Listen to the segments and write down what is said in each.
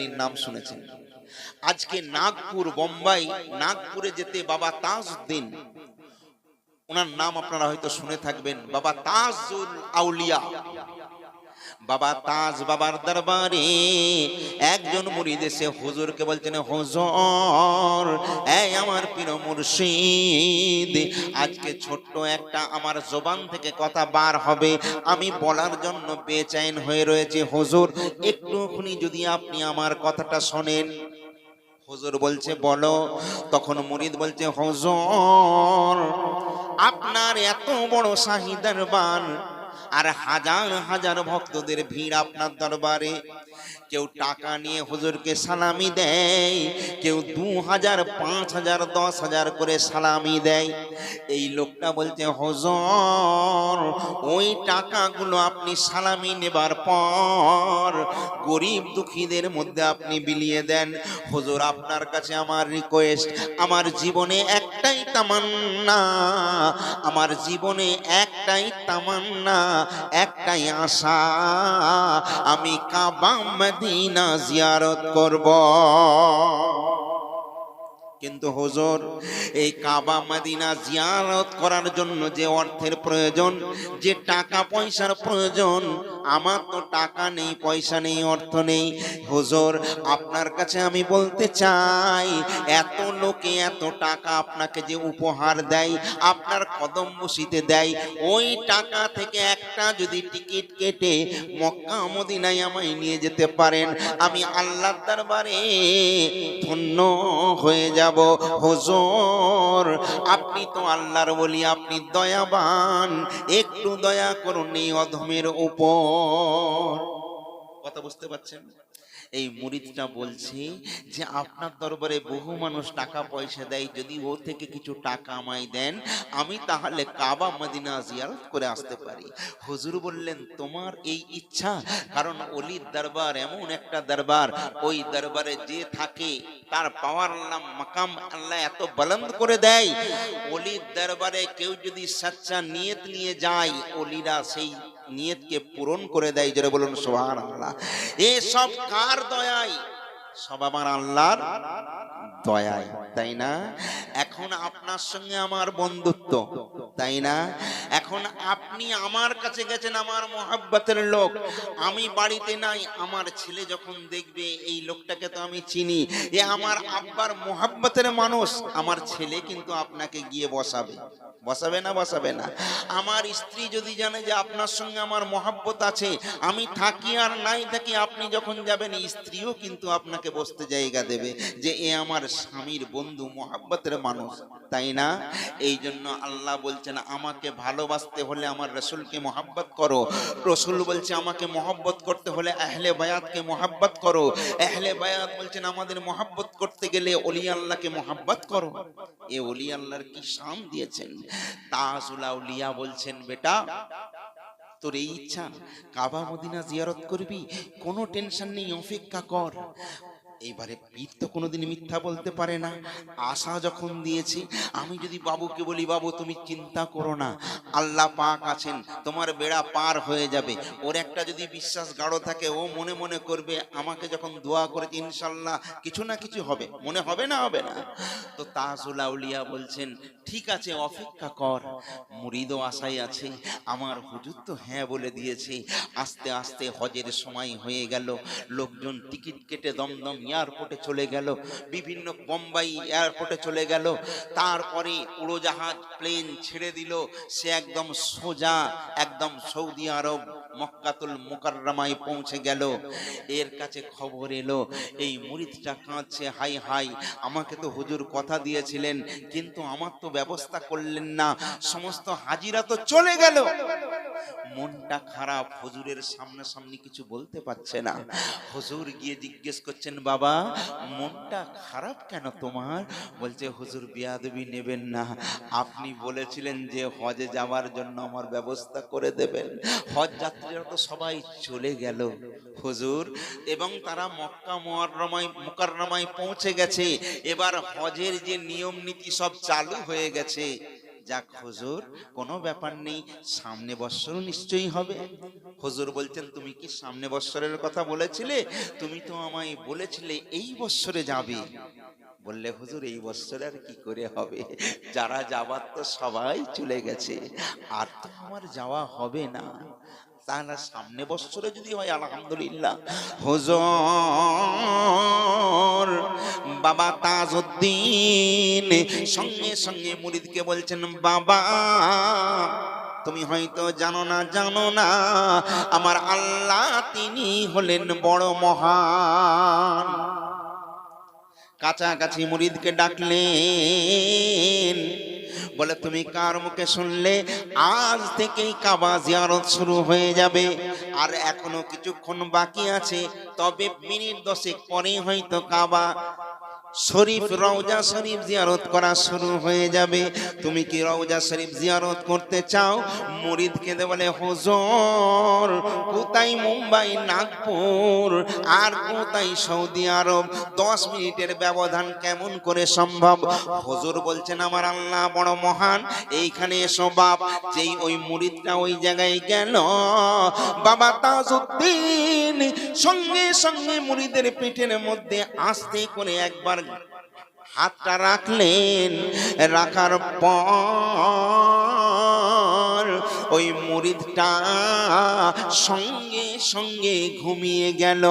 বিরিয়ানির নাম শুনেছেন। আজকে নাগপুর, বোম্বাই, নাগপুরে যেতে বাবা তাজউদ্দিন, ওনার নাম আপনারা হয়তো শুনে থাকবেন, বাবা তাজুল আউলিয়া। বাবা তাজ বাবার দরবারে একজন মুরিদ এসে হুজুরকে বলছেন, হুজুর, এই আমার প্রিয় মুর্শিদ, আজকে ছোট্ট একটা আমার জবান থেকে কথা বার হবে। আমি বলার জন্য বেচাইন হয়ে রয়েছে। হুজুর, একটুখানি যদি আপনি আমার কথাটা শোনেন। হুজুর বলছে, বলো। তখন মুরিদ বলছে, হুজুর, আপনার এত বড় শাহী দরবার আর হাজার হাজার ভক্তদের ভিড় আপনার দরবারে। কেউ টাকা নিয়ে হুজুরকে সালামি দেয়, কেউ দু হাজার, পাঁচ হাজার, দশ হাজার করে সালামি দেয়। এই লোকটা বলছে, হজর, ওই টাকাগুলো আপনি সালামি নেবার পর গরিব দুঃখীদের মধ্যে আপনি বিলিয়ে দেন। হুজুর, আপনার কাছে আমার রিকোয়েস্ট আমার জীবনে একটাই তামান্না, আমার জীবনে একটাই তামান্না, একটাই আশা, আমি কাবা মদিনা জিয়ারত করব। কিন্তু হুজুর, এই কাবা মদিনা জিয়ারত করার জন্য যে অর্থের প্রয়োজন, যে টাকা পয়সার প্রয়োজন, আমার তো টাকা নেই, পয়সা নেই, অর্থ নেই। হুজুর, আপনার কাছে আমি বলতে চাই, এত লোকে এত টাকা আপনাকে যে উপহার দেয়, আপনার কদম বসিতে দেয়, ওই টাকা থেকে একটা যদি টিকিট কেটে মক্কা মদিনায় আমায় নিয়ে যেতে পারেন, আমি আল্লাহর দরবারে ধন্য হয়ে যাব। হুজুর, আপনি তো আল্লাহর বলি আপনি দয়াবান, একটু দয়া করুন এই অধমের উপর। কথা বুঝতে পারছেন? এই মুরিদটা বলছে যে আপনার দরবারে বহু মানুষ টাকা পয়সা দেয়, যদি ও থেকে কিছু টাকা আমায় দেন, আমি তাহলে কাবা মদিনা জিয়ারত করে আসতে পারি। হুজুর বললেন, তোমার এই ইচ্ছা? কারণ অলির দরবার এমন একটা দরবার, ওই দরবারে যে থাকে, তার পাওয়ার আল্লাহ মাকাম আল্লাহ এত বলন্দ করে দেয়। অলির দরবারে কেউ যদি সাচ্চা নিয়ত নিয়ে যায়, অলিরা সেই নিয়তকে পূরণ করে দেয় যেটা বলুন সোহান আল্লাহ এসব কার দয়াই? সব আমার আল্লাহ দয়ায় তাই না? এখন আপনার সঙ্গে আমার বন্ধুত্ব, তাই না? এখন আপনি আমার কাছে গেছেন, আমার মোহাব্বতের লোক। আমি বাড়িতে নাই, আমার ছেলে যখন দেখবে, এই লোকটাকে তো আমি চিনি। এ আমার আব্বার মোহাব্বতের মানুষ, আমার ছেলে কিন্তু আপনাকে গিয়ে বসাবে। বসাবে না বসাবে না। আমার স্ত্রী যদি জানে যে আপনার সঙ্গে আমার মহাব্বত আছে, আমি থাকি আর নাই থাকি, আপনি যখন যাবেন, স্ত্রীও কিন্তু আপনাকে বসতে জায়গা দেবে যে, এ আমার স্বামীর বন্ধু, মহাব্বতের মানুষ। তাই না? এই জন্য আল্লাহ বলছেন, আমাকে ভালোবাসতে হলে আমার রসুলকে মহাব্বত করো। রসুল বলছে, আমাকে মহব্বত করতে হলে আহলে বায়াতকে মহাব্বত করো। আহলে বায়াত বলছেন, আমাদের মহাব্বত করতে গেলে অলি আল্লাহকে মহাব্বত করো। এ অলি আল্লাহর কি শান দিয়েছেন? তাজুল আউলিয়া বলছেন, বেটা, তোর এই ইচ্ছা, কাবা মদিনা জিয়ারত করবি? কোনো টেনশন নেই, অপেক্ষা কর। এইবারে পীর তো কোনোদিন মিথ্যা বলতে পারে না। আশা যখন দিয়েছি, আমি যদি বাবুকে বলি, বাবু, তুমি চিন্তা করো না। আল্লাহ পাক আছেন, তোমার বেড়া পার হয়ে যাবে। ওর একটা যদি বিশ্বাস গাঢ় থাকে, ও মনে মনে করবে, আমাকে যখন দোয়া করেছে, ইনশাল্লাহ কিছু না কিছু হবে। মনে হবে না হবে না? তো তাজুল আউলিয়া বলছেন, ঠিক আছে, অপেক্ষা কর। মুরিদও আশায় আছে। আমার হুজুর তো হ্যাঁ বলে দিয়েছে। আস্তে আস্তে হজের সময় হয়ে গেল। লোকজন টিকিট কেটে দমদম এয়ারপোর্টে চলে গেল, বিভিন্ন বোম্বাই এয়ারপোর্টে চলে গেল। তারপরে উড়োজাহাজ, প্লেন ছেড়ে দিল, সে একদম সোজা, একদম সৌদি আরব মক্কাতুল মুকাররমায় পৌঁছে গেল। এর কাছে খবর এলো, এই মুরিদটা কাঁদছে, হাই হাই, আমাকে তো হুজুর কথা দিয়েছিলেন, কিন্তু আমার তো ব্যবস্থা করলেন না, সমস্ত হাজিরা তো চলে গেল। মনটা খারাপ, হুজুরের সামনাসামনি কিছু বলতে পারছে না। হুজুর গিয়ে জিজ্ঞেস করছেন, বাবা, মনটা খারাপ কেন তোমার? বলছে, হুজুর বিয়াদবি নেবেন না। আপনি বলেছিলেন যে হজে যাওয়ার জন্য আমার ব্যবস্থা করে দেবেন। হজ যাত্রীরা তো সবাই চলে গেল। হুজুর, এবং তারা মক্কা মোয়াররমায়, মুকাররমায় পৌঁছে গেছে। এবার হজের যে নিয়ম নীতি সব চালু হয়ে গেছে। যাক হুজুর, কোনো ব্যাপার নেই, সামনে বৎসর নিশ্চয়ই হবে। হুজুর বলছেন, তুমি কি সামনে বৎসরের কথা বলেছিলে? তুমি তো আমায় বলেছিলে এই বৎসরে যাবে। বললে, হুজুর, এই বৎসরে আর কি করে হবে? যারা যাবার তো সবাই চলে গেছে, আর তো আমার যাওয়া হবে না। তাহলে সামনে বৎসরে যদি হয়, আলহামদুলিল্লাহ। হুজুর, বাবা তাজউদ্দিন সঙ্গে সঙ্গে মুরিদকে বলছেন, বাবা, তুমি হয়তো জানো না জানো না, আমার আল্লাহ তিনি হলেন বড় মহান। কাছাকাছি মুরিদকে ডাকলেন বলে, তুমি কার মুখে শুনলে? আজ থেকেই কাবা জিয়ারত শুরু হয়ে যাবে। আর এখনও কিছুক্ষণ বাকি আছে, তবে মিনিট দশেক পরেই হয়তো কাবা শরীফ রওজা শরীফ জিয়ারত করা শুরু হয়ে যাবে। তুমি কি রওজা শরীফ জিয়ারত করতে চাও? মুরিদ কেঁদে বলে, হুজুর, কোথায় মুম্বাই, নাগপুর আর কোথায় সৌদি আরব? দশ মিনিটের ব্যবধান কেমন করে সম্ভব? হুজুর বলছেন, আমার আল্লাহ বড় মহান। এইখানে এসো বাপ। যেই ওই মুরিদটা ওই জায়গায় গেল। বাবা তাজউদ্দিন সঙ্গে সঙ্গে মুরিদের পিঠের মধ্যে আস্তে করে একবার হাতটা রাখলেন রাখার পর ওই মুরিদটা সঙ্গে সঙ্গে ঘুমিয়ে গেল।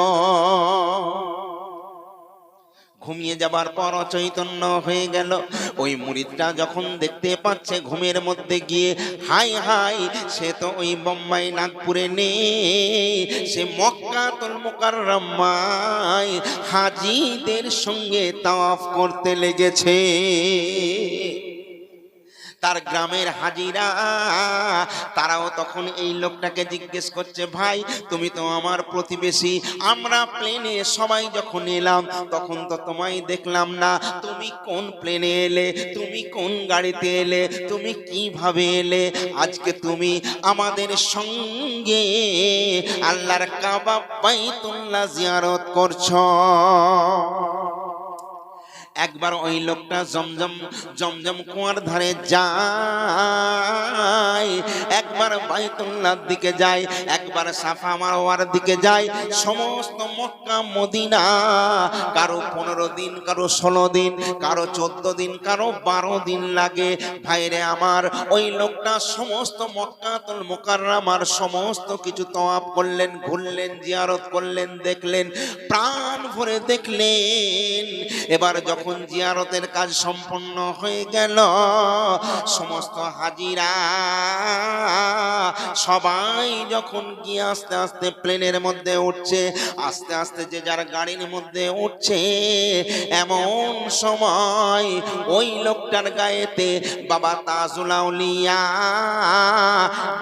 ঘুমিয়ে যাবার পর অচৈতন্য হয়ে গেল। ওই মুরিদটা যখন দেখতে পাচ্ছে ঘুমের মধ্যে গিয়ে হাই হাই সে তো ওই বোম্বাই নাগপুরে নেই, সে মক্কা তোল হাজিদের সঙ্গে তাওয়াফ করতে লেগেছে। তার গ্রামের হাজিরা। তারাও তখন এই লোকটাকে জিজ্ঞেস করছে, ভাই, তুমি তো আমার প্রতিবেশী। আমরা প্লেনে সবাই যখন এলাম, তখন তো তোমায় দেখলাম না। তুমি কোন প্লেনে এলে? তুমি কোন গাড়িতে এলে? তুমি কীভাবে এলে? আজকে তুমি আমাদের সঙ্গে আল্লাহর কাবা বাইতুল্লাহ জিয়ারত করছ। একবার ওই লোকটা জমজম জমজম কুয়ার ধারে যায়। একবার বাইতুল্লাহর দিকে যায়, একবার সাফা মারোয়ার দিকে যায়। সমস্ত মক্কা, মদিনা, কারও পনেরো দিন, কারও ষোলো দিন, কারও চোদ্দ দিন, কারও বারো দিন লাগে। ভাইরে আমার, ওই লোকটা সমস্ত মক্কাতুল মোকাররামার সমস্ত কিছু তওয়াব করলেন, ঘুরলেন, জিয়ারত করলেন, দেখলেন, প্রাণ ভরে দেখলেন। এবার যখন জিয়ারতের কাজ সম্পন্ন হয়ে গেল। সমস্ত হাজিরা সবাই যখন গিয়ে আস্তে আস্তে প্লেনের মধ্যে উঠছে, আস্তে আস্তে যে যার গাড়ির মধ্যে উঠছে, এমন সময় ওই লোকটার গায়েতে বাবা তাজুলাউলিয়া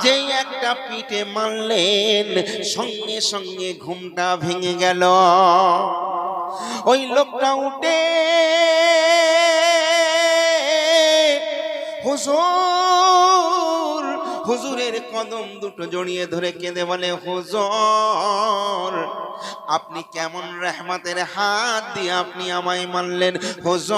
যে একটা পিঠে মারলেন, সঙ্গে সঙ্গে ঘুমটা ভেঙে গেল। ওই লোকটা উঠে হুজুর, হুজুরের কদম দুটো জড়িয়ে ধরে কেঁদে বলে, হুজুর, আপনি কেমন রহমতের হাত দিয়ে আপনি আমায় মানলেন হুজুর,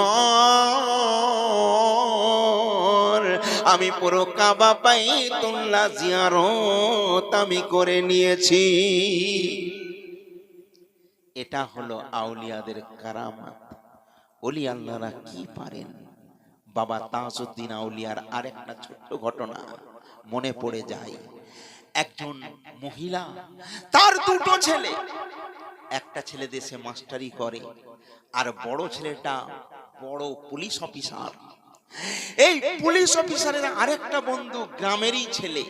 আমি পুরো কাবা পাই তুল্লা জিয়ারত আমি করে নিয়েছি। এটা হলো আউলিয়াদের কারামাত। ওলি আল্লাহরা কি পারেন? বাবা তাজউদ্দিন আউলিয়ার আরেকটা ছোট্ট ঘটনা মনে পড়ে যায়। একজন মহিলা, তার দুটো ছেলে, একটা ছেলে দেশে মাস্টারি করে, আর বড় ছেলেটা বড় পুলিশ অফিসার। এই পুলিশ অফিসারের আরেকটা বন্ধু গ্রামেরই ছেলে।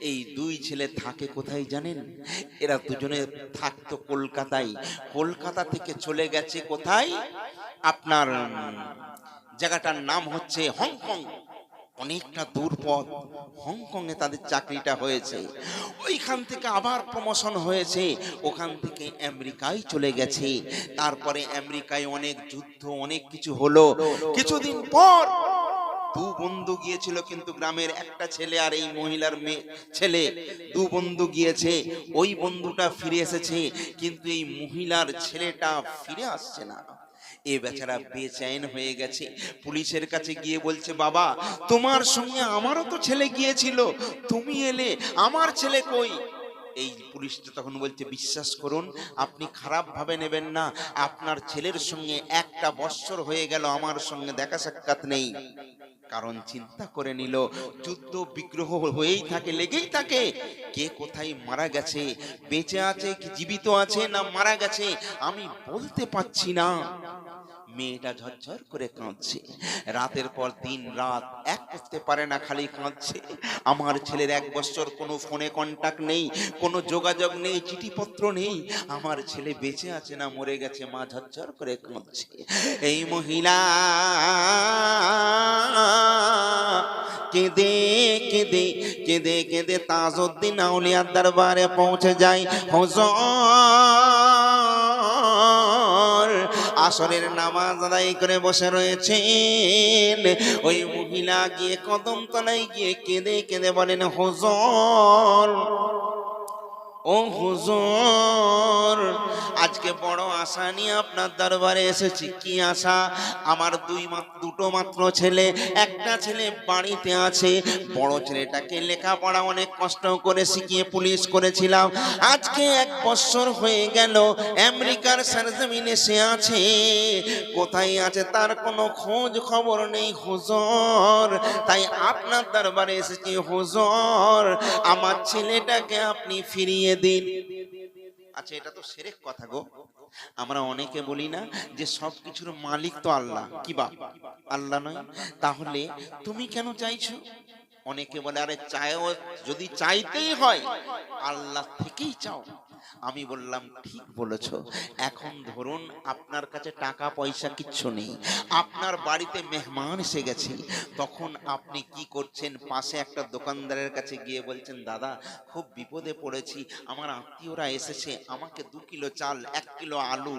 এই দুই ছেলে থাকে কোথায় জানেন? এরা দুজনে থাকতো কলকাতায়। কলকাতা থেকে চলে গেছে কোথায়? আপনার জায়গাটার নাম হচ্ছে হংকং। অনেকটা দূর পথ। হংকংয়ে তাদের চাকরিটা হয়েছে। ওইখান থেকে আবার প্রমোশন হয়েছে। ওখান থেকে আমেরিকায় চলে গেছে। তারপরে আমেরিকায় অনেক যুদ্ধ, অনেক কিছু হলো। কিছুদিন পর দু বন্ধু গিয়েছিল কিন্তু গ্রামের একটা ছেলে আর এই মহিলার মেয়ে ছেলে। দু বন্ধু গিয়েছে, ওই বন্ধুটা ফিরে এসেছে, কিন্তু এই মহিলার ছেলেটা ফিরে আসছে না। এ বেচারা বেচैन হয়ে গেছে। পুলিশের কাছে গিয়ে বলছে, বাবা, তোমার সঙ্গে আমারও তো ছেলে গিয়েছিল। তুমি এলে, আমার ছেলে কই? এই পুলিশটা তখন বলছে, বিশ্বাস করুন, আপনি খারাপ ভাবে নেবেন না। আপনার ছেলের সঙ্গে একটা বৎসর হয়ে গেল, আমার সঙ্গে দেখা সাক্ষাৎ নেই। কারণ চিন্তা করে নিল, যুদ্ধ বিগ্রহ হয়েই থাকে, লেগেই থাকে। কে কোথায় মারা গেছে, বেঁচে আছে কি জীবিত আছে না মারা গেছে, আমি বলতে পারছি না। মেয়েটা ঝরঝর করে কাঁদছে। রাতের পর দিন রাত এক করতে পারে না, খালি কাঁদছে। আমার ছেলের এক বছর কোনো ফোনে কন্টাক্ট নেই, কোনো যোগাযোগ নেই, চিঠিপত্র নেই। আমার ছেলে বেঁচে আছে না, মরে গেছে, মা ঝরঝর করে কাঁদছে। এই মহিলা কেঁদে কেঁদে কেঁদে কেঁদে তাজউদ্দিন আউলিয়ার দরবারে পৌঁছে যায়। হুজুর! আসরের নামাজ আদায় করে বসে রয়েছেন। ওই মহিলা গিয়ে কদম তলায় গিয়ে কেঁদে কেঁদে বলেন, হুজুর ও হুজুর, আজকে বড় আশা নিয়ে আপনার দরবারে এসেছি। কি আশা? আমার দুই দুটো মাত্র ছেলে, একটা ছেলে বাড়িতে আছে। বড় ছেলেটাকে লেখাপড়া অনেক কষ্ট করে শিখিয়ে পুলিশ করেছিলাম। আজকে এক বছর হয়ে গেল, আমেরিকার সরজমিনে সে আছে। কোথায় আছে তার কোনো খোঁজ খবর নেই হুজুর। তাই আপনার দরবারে এসেছি হুজুর। আমার ছেলেটাকে আপনি ফিরিয়ে দিন। আচ্ছা এটা তো সেরেক কথা গো। আমরা অনেকে বলি না যে সব কিছুর মালিক তো আল্লাহ। কি বা? আল্লাহ নয়। তাহলে তুমি কেন চাইছো? অনেকে বলে, আরে চায় যদি চাইতেই হয়, আল্লাহ থেকেই চাও। আমি বললাম, ঠিক বলেছ। এখন ধরুন আপনার কাছে টাকা, পয়সা কিচ্ছু নেই। আপনার বাড়িতে মেহমান এসে গেছে। তখন আপনি কি করছেন? পাশে একটা দোকানদারের কাছে গিয়ে বলছেন, দাদা, খুব বিপদে পড়েছি। আমার আত্মীয়রা এসেছে। আমাকে দু কিলো চাল, এক কিলো আলু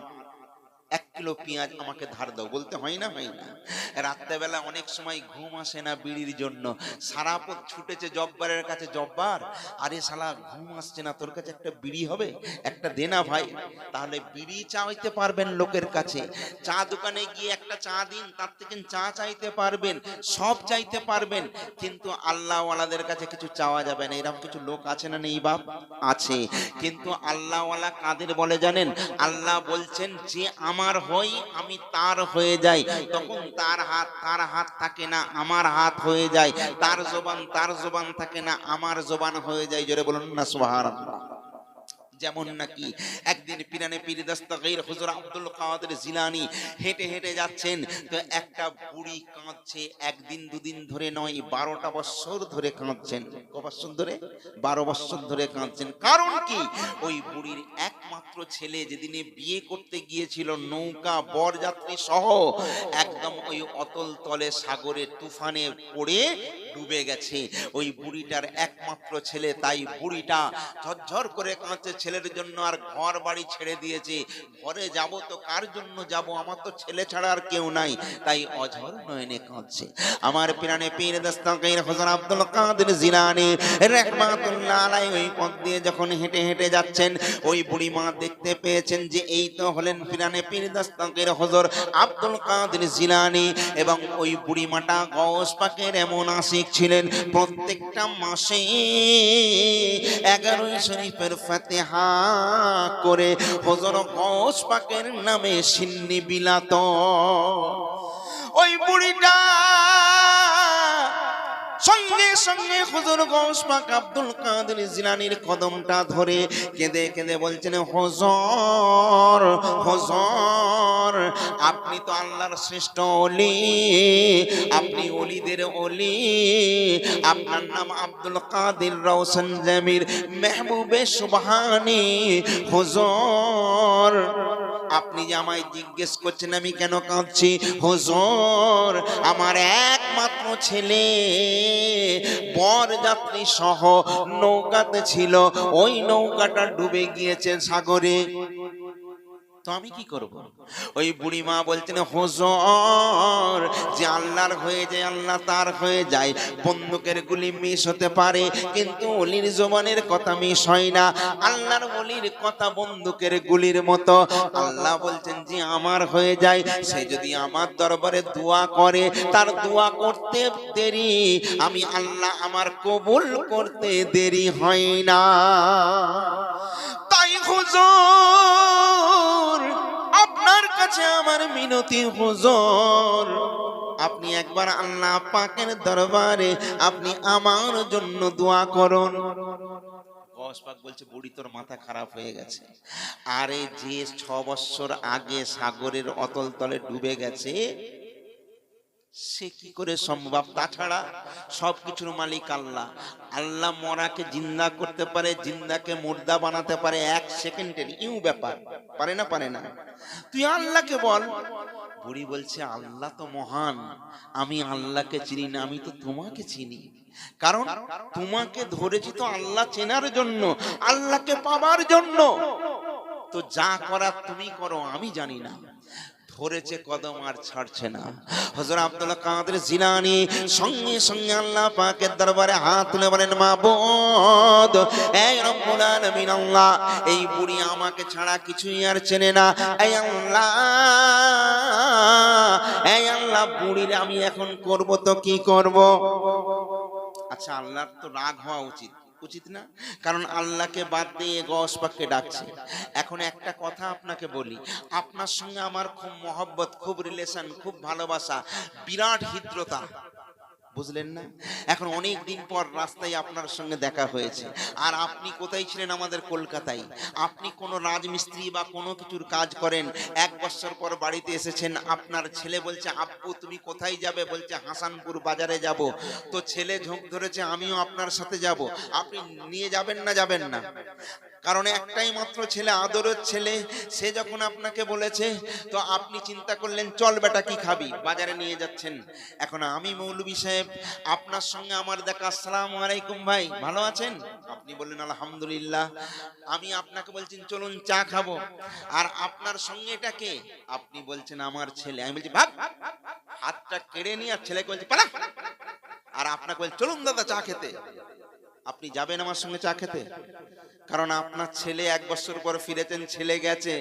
এক কিলো পেঁয়াজ আমাকে ধার দাও। বলতে হয় না হয় না। রাত্রেবেলা অনেক সময় ঘুম আসে না বিড়ির জন্য। সারা পথ ছুটেছে জব্বারের কাছে, জব্বার, আরে শালা, ঘুম আসছে না, তোর কাছে একটা বিড়ি হবে, একটা দেনা ভাই। তাহলে বিড়ি চাইতে পারবেন লোকের কাছে। চা দোকানে গিয়ে একটা চা দিন, তার থেকে চা চাইতে পারবেন, সব চাইতে পারবেন। কিন্তু আল্লাহওয়ালাদের কাছে কিছু চাওয়া যাবে না। এরকম কিছু লোক আছে না নেই বাপ? আছে। কিন্তু আল্লাহওয়ালা কাদের বলে জানেন? আল্লাহ বলছেন, যে আমার হই, আমি তার হয়ে যাই। তখন তার হাত তার হাত থাকে না, আমার হাত হয়ে যায়। তার জবান তার জবান থাকে না, আমার জবান হয়ে যায়। জোরে বলুন না, সুবহানাল্লাহ। যেমন নাকি একদিন পিরানে পীর দস্তগীর হুজুর আব্দুল কাদের জিলানি হেঁটে হেঁটে যাচ্ছেন, তো একটা বুড়ি কাঁদছে, একদিন দুদিন ধরে নয়, বারোটা বছর ধরে কাঁদছেন। ক বছর ধরে? বারো বছর ধরে কাঁদছেন। কারণ কি? ওই বুড়ির একমাত্র ছেলে যেদিনে বিয়ে করতে গিয়েছিল, নৌকা, বরযাত্রী সহ একদম ওই অতল তলে সাগরে তুফানে পড়ে ডুবে গেছে। ওই বুড়িটার একমাত্র ছেলে, তাই বুড়িটা ঝরঝর করে কাঁদছে। ছেলের জন্য আর ঘর বাড়ি ছেড়ে দিয়েছে। ঘরে যাব তো কার জন্য যাব? আমার তো ছেলে ছাড়া আর কেউ নাই। তাই অঝর নয়নে কাঁদছে। আমার পিরানে পীর দস্তাকের হোসেন আব্দুল কাদের জিলানি রহমাতুল্লাহ আলাই ওই পথ দিয়ে যখন হেঁটে হেঁটে যাচ্ছেন, ওই বুড়ি মা দেখতে পেয়েছেন যে এই তো হলেন পিরানে পীর দস্তাকের হজর আব্দুল কাদের জিলানি এবং ওই বুড়ি মাটা গস পাকের এমন আশিক ছিলেন। প্রত্যেকটা মাসে এগারোই শরীফের ফাতেহা করে হজর গস পাকের নামে সিন্নি বিলাত ওই বুড়িটা সঙ্গে সঙ্গে হুজুর গৌস পাক আব্দুল কাদের জিলানির কদমটা ধরে কেঁদে কেঁদে বলছেন, হজর হজর, আপনি তো আল্লাহর শ্রেষ্ঠ অলি আপনি অলিদের অলি আপনার নাম আব্দুল কাদের রওশন জামির মেহবুবে সুবহানি। হুজুর আপনি যে আমায় জিজ্ঞেস করছেন, আমি কেন কাঁদছি? হজর, আমার একমাত্র ছেলে বরযাত্রী সহ নৌকাতে ছিল। ওই নৌকাটা ডুবে গিয়েছে সাগরে। তো আমি কি করব? ওই বুড়ি মা বলছেন হুজুর যে আল্লাহর হয়ে যায় আল্লাহ তার হয়ে যায়। বন্দুকের গুলি মিস হতে পারে কিন্তু অলির জবানের কথা মিস হয় না। আল্লাহর অলির কথা বন্দুকের গুলির মতো। আল্লাহ বলছেন যে আমার হয়ে যায়। সে যদি আমার দরবারে দোয়া করে তার দোয়া করতে দেরি। আমি আল্লাহ আমার কবুল করতে দেরি হয় না। তাই হুজুর কাছে আমার মিনতি, হুজুর। আপনি একবার আল্লাহ পাকের দরবারে আপনি আমার জন্য দোয়া করুন। গসপাক বলছে, বুড়ি তোর মাথা খারাপ হয়ে গেছে। আরে যে ছ বছর আগে সাগরের অতল তলে ডুবে গেছে সে কি করে সম্ভব? তাছাড়া সবকিছুর মালিক আল্লাহ। আল্লাহ মরাকে জিন্দা করতে পারে, জিন্দাকে মুর্দা বানাতে পারে, এক সেকেন্ডের ইউ ব্যাপার। পারে না পারে না? তুই আল্লাহকে বল। বুড়ি বলছে, আল্লাহ তো মহান, আমি আল্লাহকে চিনি না, আমি তো তোমাকে চিনি। কারণ তোমাকে ধরেছি তো আল্লাহ চেনার জন্য, আল্লাহকে পাবার জন্য। তো যা করার তুমি করো, আমি জানি না। ধরেছে কদম আর ছাড়ছে না। হজর আব্দুল্লাহ কাদের জিলানি সঙ্গে সঙ্গে আল্লাহ পাকের দরবারে হাত তুলে বলেন, মা বোধ এই রব্বুল আলামিন আল্লাহ, এই বুড়ি আমাকে ছাড়া কিছুই আর চেনে না। এই আল্লাহ এই আল্লাহ বুড়ির আমি এখন করব তো কি করব? আচ্ছা আল্লাহর তো রাগ হওয়া উচিত। উচিত না? কারণ আল্লাহকে বাদ দিয়ে গস পাককে ডাকছে। এখন একটা কথা আপনাকে বলি, আপনার সঙ্গে আমার খুব মহব্বত, খুব রিলেশন খুব ভালোবাসা, বিরাট হৃদ্রতা। বুঝলেন না? এখন অনেক দিন পর রাস্তায় আপনার সঙ্গে দেখা হয়েছে। আর আপনি কোথায় ছিলেন আমাদের কলকাতায়? আপনি কোনো রাজমিস্ত্রি বা কোনো কিছুর কাজ করেন? এক বছর পর বাড়িতে এসেছেন, আপনার ছেলে বলছে, আব্বু, তুমি কোথায় যাবে? বলছে, হাসানপুর বাজারে যাব। তো ছেলে ঝোঁক ধরেছে, আমিও আপনার সাথে যাব। আপনি নিয়ে যাবেন না যাবেন না? কারণ একটাই মাত্র ছেলে, আদরের ছেলে, সে যখন আপনাকে বলেছে, তো আপনি চিন্তা করলেন, চল বেটা, কি খাবি? বাজারে নিয়ে যাচ্ছেন। এখন আমি মৌলবী সাহেব, আপনার সঙ্গে আমার দেখা। আসসালাম আলাইকুম ভাই, ভালো আছেন? আপনি বললেন, আলহামদুলিল্লাহ। আমি আপনাকে বলছেন চলুন চা খাব। আর আপনার সঙ্গে এটা কে? আপনি বলছেন, আমার ছেলে। আমি বলছি ভাব হাতটা কেড়ে নিয়ে আর ছেলেকে বলছি, পালা। আর আপনাকে বলছি, চলুন দাদা চা খেতে। আপনি যাবেন আমার সঙ্গে চা খেতে? কারণ আপনার ছেলে এক বছর পর ফিরেছেন, ছেলে গেছে।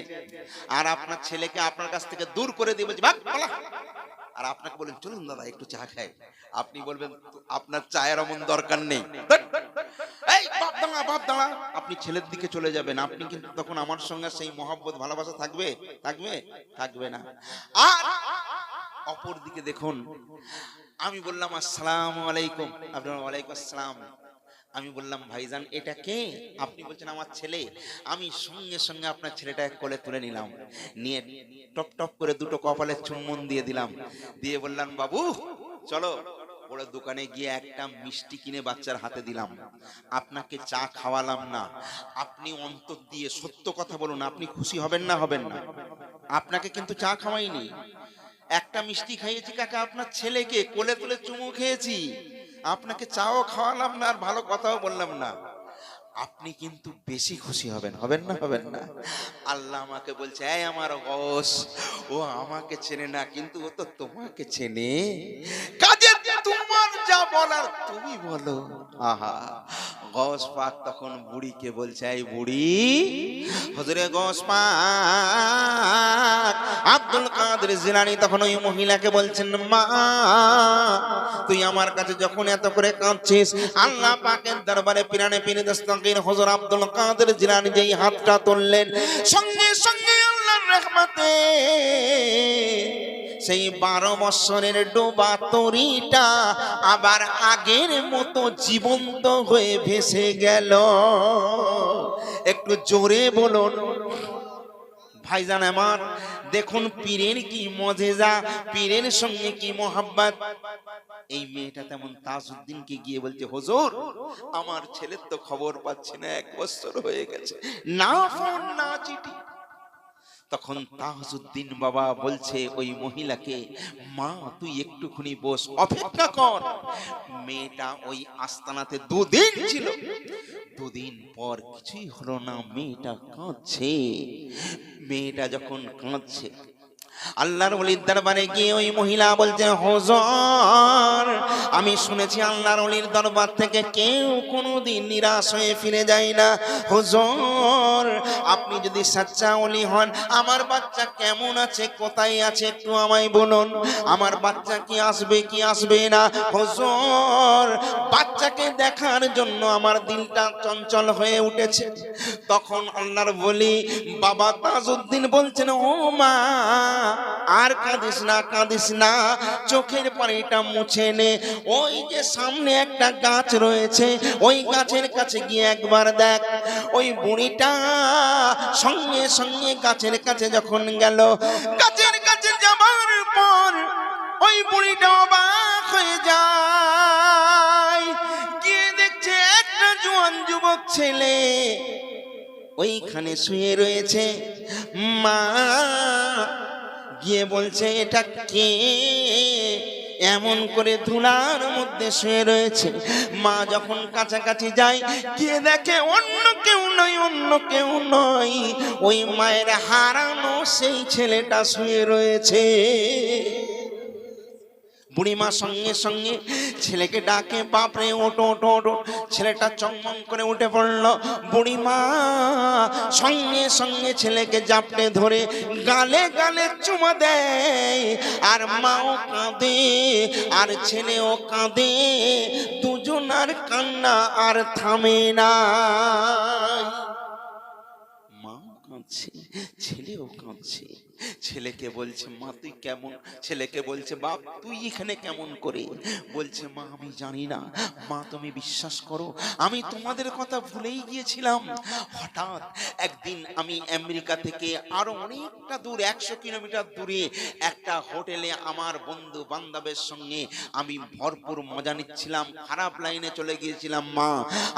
আর আপনার ছেলেকে আপনার কাছ থেকে দূর করে দিয়ে বলছে, ভাগ আর আপনাকে বলেন চলুন দাদা, একটু চা খাই। আপনি বলবেন, আপনার চায়ের এমন দরকার নেই। আপনি ছেলের দিকে চলে যাবেন। আপনি কিন্তু তখন আমার সঙ্গে সেই মহব্বত, ভালোবাসা থাকবে? থাকবে? থাকবে না। আর অপর দিকে দেখুন, আমি বললাম, আসসালাম আলাইকুম। আপনার ওয়ালাইকুম আসসালাম। আমি বললাম, ভাইজান, এটা কে? আপনি বলছেন, আমার ছেলে। আমি সঙ্গে সঙ্গে আপনার ছেলেটাকে কোলে তুলে নিলাম। নিয়ে টপ টপ করে দুটো কপালে চুম্বন দিয়ে দিলাম। দিয়ে বললাম, বাবু, চলো। বড় দোকানে গিয়ে একটা মিষ্টি কিনে বাচ্চার হাতে দিলাম। আপনাকে চা খাওয়ালাম না। আপনি অন্তর দিয়ে সত্য কথা বলুন, আপনি খুশি হবেন না হবেন না? আপনাকে কিন্তু চা খাওয়াইনি। একটা মিষ্টি খাইয়েছি, কাকা, আপনার ছেলেকে কোলে তুলে চুমু খেয়েছি। আপনাকে চাও, খাওয়ালাম না, আর ভালো কথাও বললাম না। আপনি কিন্তু বেশি খুশি হবেন হবেন না হবেন না? আল্লাহ আমাকে বলছে, এই আমার গস ও আমাকে চেনে না, কিন্তু ও তো তোমাকে চেনে। কাজে তোমার যা বলার তুমি বলো। আহা গস পাক তখন বুড়িকে বলছে, এই বুড়ি, হজরে গস পাক আব্দুল কাদের জিলানি তখন ওই মহিলাকে বলছেন, মা, তুই আমার কাছে যখন এত করে কাঁদছিস, আল্লাহ পাকের দরবারে পিরানে পিনে দস্তগীর হজর আব্দুল কাদের জিলানী যেই হাতটা তুললেন, সঙ্গে সঙ্গে আল্লাহর রহমতে সেই বারো বৎসরের ডোবা তরিটা আবার আগের মতো জীবন্ত হয়ে ভেসে গেল। একটু জোরে বলুন। ভাইজান আমার, দেখুন পীরের কি মজেজা, পীরের সঙ্গে কি মোহাব্বত। এই মেয়েটা তেমন তাজউদ্দিনকে গিয়ে বলছে, হুজুর, আমার ছেলের তো খবর পাচ্ছি না, এক বছর হয়ে গেছে। না ফোন, না চিঠি। তখন তাহজুদ্দিন বাবা বলছে ওই মহিলাকে মা তুই একটুখানি বস অপেক্ষা কর। মেয়েটা ওই আস্তানাতে দুদিন ছিল। দুদিন পর কিছুই হলো না মেয়েটা কাঁদছে। মেয়েটা যখন কাঁদছে আল্লাহর ওলির দরবারে গিয়ে ওই মহিলা বলছে, হজর, আমি শুনেছি আল্লাহর ওলির দরবার থেকে কেউ কোনোদিন নিরাশ হয়ে ফিরে যায় না। হজর, আপনি যদি সাচ্চা ওলি হন, আমার বাচ্চা কেমন আছে, কোথায় আছে একটু আমায় বলুন। আমার বাচ্চা কি আসবে কি আসবে না? হজর, বাচ্চাকে দেখার জন্য আমার দিলটা চঞ্চল হয়ে উঠেছে। তখন আল্লাহর বলি, বাবা তাজউদ্দিন বলছেন, ও মা আর কাঁদিস না কাঁদিস না। চোখের পানিটা মুছে নে। ওই যে সামনে একটা গাছ রয়েছে, ওই গাছের কাছে গিয়ে একবার দেখ। ওই বুড়িটা সঙ্গে সঙ্গে গাছের কাছে যখন গেল, গাছের কাছে যাবার পর ওই বুড়িটা অবাক হয়ে যায়। গিয়ে দেখছে একটা জোয়ান যুবক ছেলে ওইখানে শুয়ে রয়েছে। মা গিয়ে বলছে, এটা কে? এমন করে ধুলার মধ্যে শুয়ে রয়েছে। মা যখন কাছাকাছি যায়, কে দেখে? অন্য কেউ নয়, অন্য কেউ নয়। ওই মায়ের হারানো সেই ছেলেটা শুয়ে রয়েছে। বুড়িমা সঙ্গে সঙ্গে ছেলেকে ডাকে, বাপরে ওটো ওটো ওটো ছেলেটা চমম করে উঠে পড়ল। বুড়িমা সঙ্গে সঙ্গে ছেলেকে জাপটে ধরে গালে গালে চুমা দেয়। আর মাও কাঁদে, আর ছেলেও কাঁদে। দুজনার কান্না আর থামে না। মাও কাঁদছে, ছেলেও কাঁদছে। ছেলেকে বলছে, মা, তুই কেমন? ছেলেকে বলছে, বাপ, তুই এখানে কেমন করে? বলছে, মা, আমি জানি না। মা, তুমি বিশ্বাস করো, আমি তোমাদের কথা ভুলেই গিয়েছিলাম। হঠাৎ একদিন আমি আমেরিকা থেকে আরও অনেকটা দূর, একশো কিলোমিটার দূরে একটা হোটেলে আমার বন্ধু বান্ধবের সঙ্গে আমি ভরপুর মজা নিচ্ছিলাম, খারাপ লাইনে চলে গিয়েছিলাম, মা।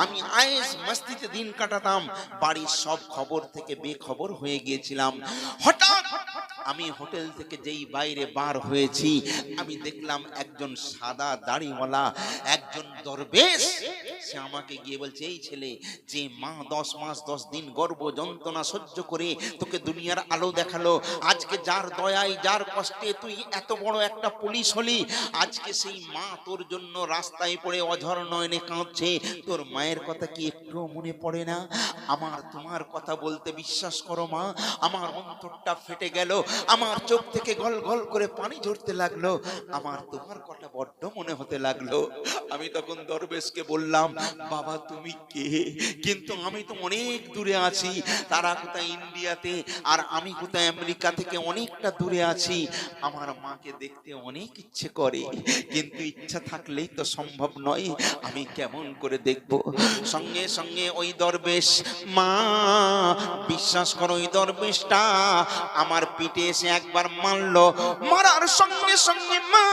আমি আয়েস মস্তিতে দিন কাটাতাম, বাড়ির সব খবর থেকে বেখবর হয়ে গিয়েছিলাম। হঠাৎ আমি হোটেল থেকে যেই বাইরে বার হয়েছি, আমি দেখলাম একজন সাদা দাড়িওয়ালা, একজন দরবেশ। সে আমাকে গিয়ে বলছে, এই ছেলে, যে মা দশ মাস দশ দিন গর্ব যন্ত্রণা সহ্য করে তোকে দুনিয়ার আলো দেখাল, আজকে যার দয়ায়, যার কষ্টে তুই এত বড় একটা পুলিশ হলি, আজকে সেই মা তোর জন্য রাস্তায় পড়ে অঝর নয়নে কাঁদছে। তোর মায়ের কথা কি একটু মনে পড়ে না? আমার তোমার কথা বলতে বিশ্বাস করো মা, আমার অন্তরটা ফেটে গেল। আমার চোখ থেকে গল গল করে পানি ঝরতে লাগল। আমার তোমার কথা বড্ড মনে হতে লাগল। আমি তখন দরবেশকে বললাম, বাবা, তুমি কে? কিন্তু আমি তো অনেক দূরে আছি। তারা কোথায় ইন্ডিয়াতে আর আমি কোথায় আমেরিকা থেকে অনেকটা দূরে আছি। আমার মাকে দেখতে অনেক ইচ্ছে করে। কিন্তু ইচ্ছা থাকলেই তো সম্ভব নয়। আমি কেমন করে দেখব? সঙ্গে সঙ্গে ওই দরবেশ, মা, বিশ্বাস করো, ওই দরবেশটা আমার পিঠে এসে একবার মারলো মারার সঙ্গে সঙ্গে মা,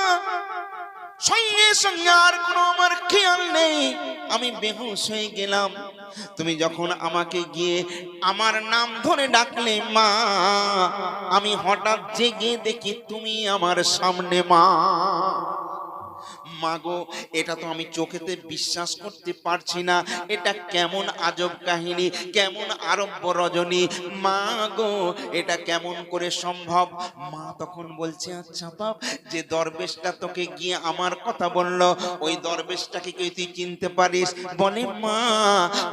সঙ্গে সঙ্গে আর কোনো আমার খেয়াল নেই। আমি বেহুশ হয়ে গেলাম। তুমি যখন আমাকে গিয়ে আমার নাম ধরে ডাকলে, মা, আমি হঠাৎ জেগে দেখি তুমি আমার সামনে, মা। মাগো এটা তো আমি চোখেতে বিশ্বাস করতে পারছি না। এটা কেমন আজব কাহিনী, কেমন আরব্য রজনী। মা গো, এটা কেমন করে সম্ভব? মা তখন বলছে আচ্ছা বাপ, যে দরবেশটা তোকে গিয়ে আমার কথা বলল, ওই দরবেশটাকে কি তুই চিনতে পারিস? বলে, মা,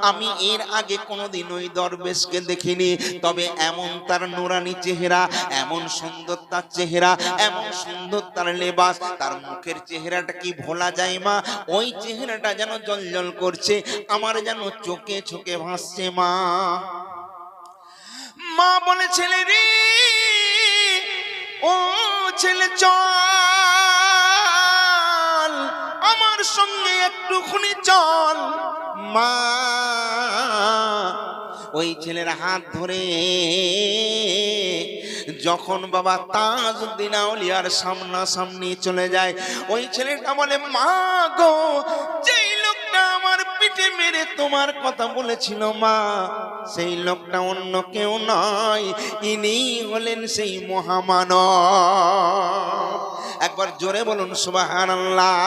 আমি এর আগে কোনোদিন ওই দরবেশকে দেখিনি। তবে এমন তার নুরানি চেহারা, এমন সুন্দর তার চেহারা, এমন সুন্দর তার লেবাস, তার মুখের চেহারাটা কি ভোলা যায় মা। ওই চেহারাটা যেন জলজল করছে, আমার যেন চোখে চোখে ভাসছে মা। মা বলে ছেলে রে, ও ছেলে, চল। আমার সঙ্গে একটুখানি চল মা। ওই ছেলের হাত ধরে যখন বাবা তাজ তাজউদ্দিন আউলিয়ার সামনাসামনি চলে যায়, ওই ছেলেটা বলে, মা গো, যেই লোকটা আমার পিঠে মেরে তোমার কথা বলেছিল মা, সেই লোকটা অন্য কেউ নয়, ইনি হলেন সেই মহামানব। একবার জোরে বলুন, সুবহানাল্লাহ।